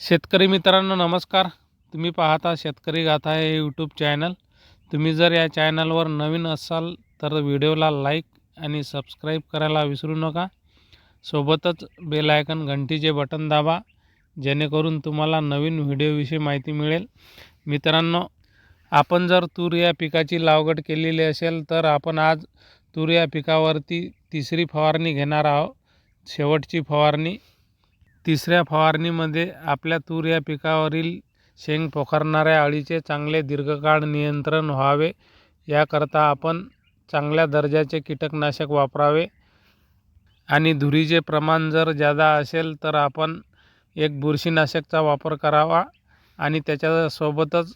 शेतकरी मित्रांनो नमस्कार. तुम्ही पाहता शेतकरी गाथा हे यूट्यूब चॅनल तुम्ही जर या चॅनलवर नवीन असाल तर व्हिडिओला लाईक आणि सबस्क्राईब करायला विसरू नका. सोबतच बेल आयकन घंटीचे बटन दाबा जेणेकरून तुम्हाला नवीन व्हिडिओविषयी माहिती मिळेल. मित्रांनो आपण जर तूर या पिकाची लागवड केलेली असेल तर आपण आज तूर या पिकावरती तिसरी फवारणी घेणार आहोत. शेवटची फवारणी तिसऱ्या फवारणीमध्ये आपल्या तूर या पिकावरील शेंग पोखरणाऱ्या अळीचे चांगले दीर्घकाळ नियंत्रण व्हावे. याकरता आपण चांगल्या दर्जाचे कीटकनाशक वापरावे आणि धुरीचे प्रमाण जर जादा असेल तर आपण एक बुरशीनाशकचा वापर करावा आणि त्याच्यासोबतच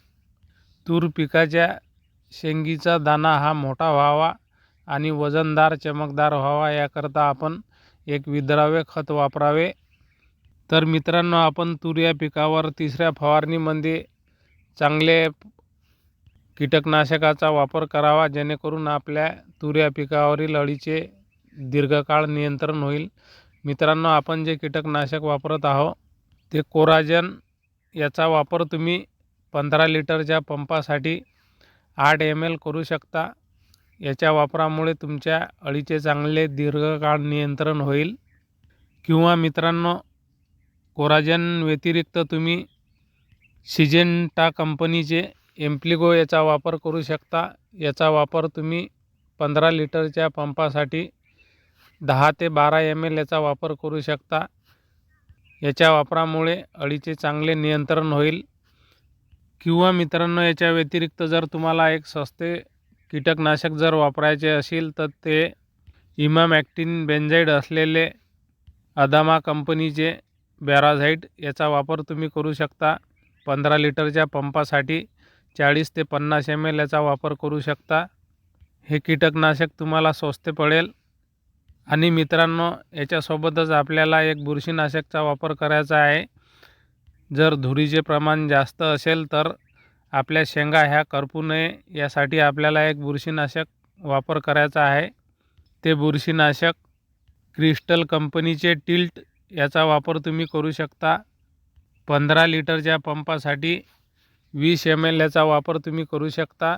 तूर पिकाच्या शेंगीचा दाणा हा मोठा व्हावा आणि वजनदार चमकदार व्हावा. याकरता आपण एक विद्राव्य खत वापरावे. तर मित्रांनो आपण तूर या पिकावर तिसऱ्या फवारणीमध्ये चांगले कीटकनाशकाचा वापर करावा जेणेकरून आपल्या तूर या पिकावरील अळीचे दीर्घकाळ नियंत्रण होईल. मित्रांनो आपण जे कीटकनाशक वापरत आहो ते कोराजन याचा वापर तुम्ही पंधरा लिटरच्या पंपासाठी आठ एम एल करू शकता. याच्या वापरामुळे तुमच्या अळीचे चांगले दीर्घकाळ नियंत्रण होईल. किंवा मित्रांनो कोराजन व्यतिरिक्त तुम्ही सिजेंटा कंपनीचे एम्प्लिगो याचा वापर करू शकता. याचा वापर तुम्ही पंधरा लिटरच्या पंपासाठी दहा ते बारा एम एल याचा वापर करू शकता. याच्या वापरामुळे अळीचे चांगले नियंत्रण होईल. किंवा मित्रांनो याच्या व्यतिरिक्त जर तुम्हाला एक सस्ते कीटकनाशक जर वापरायचे असेल तर ते इमामॅक्टिन बेंझाईड असलेले अदामा कंपनीचे बॅराझाईट याचा वापर तुम्ही करू शकता. पंधरा लिटरच्या पंपासाठी चाळीस ते पन्नास एम एल याचा वापर करू शकता. हे कीटकनाशक तुम्हाला स्वस्त पडेल. आणि मित्रांनो याच्यासोबतच आपल्याला एक बुरशीनाशकचा वापर करायचा आहे. जर धुरीचे प्रमाण जास्त असेल तर आपल्या शेंगा ह्या करपू नये. यासाठी आपल्याला एक बुरशीनाशक वापर करायचा आहे. ते बुरशीनाशक क्रिस्टल कंपनीचे टिल्ट याचा वापर तुम्ही करू शकता. पंधरा लिटरच्या पंपासाठी वीस एम एल याचा वापर तुम्ही करू शकता.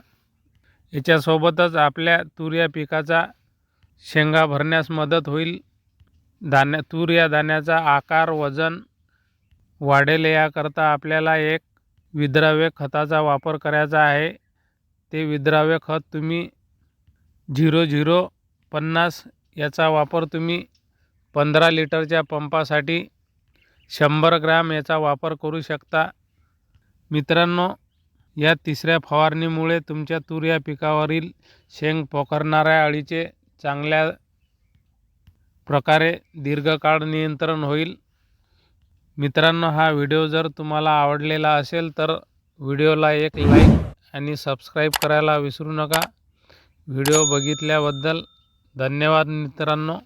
याच्यासोबतच आपल्या तूर या पिकाचा शेंगा भरण्यास मदत होईल. दाण्या तूर या दाण्याचा आकार वजन वाढेल याकरता आपल्याला एक विद्राव्य खताचा वापर करायचा आहे. ते विद्राव्य खत तुम्ही झिरो झिरो पन्नास याचा वापर तुम्ही पंधरा लिटरच्या पंपासाठी शंभर ग्रॅम याचा वापर करू शकता. मित्रांनो या तिसऱ्या फवारणीमुळे तुमच्या तूर या पिकावरील शेंग पोखरणाऱ्या अळीचे चांगल्या प्रकारे दीर्घकाळ नियंत्रण होईल. मित्रांनो हा व्हिडिओ जर तुम्हाला आवडलेला असेल तर व्हिडिओला एक लाईक आणि सबस्क्राईब करायला विसरू नका. व्हिडिओ बघितल्याबद्दल धन्यवाद मित्रांनो.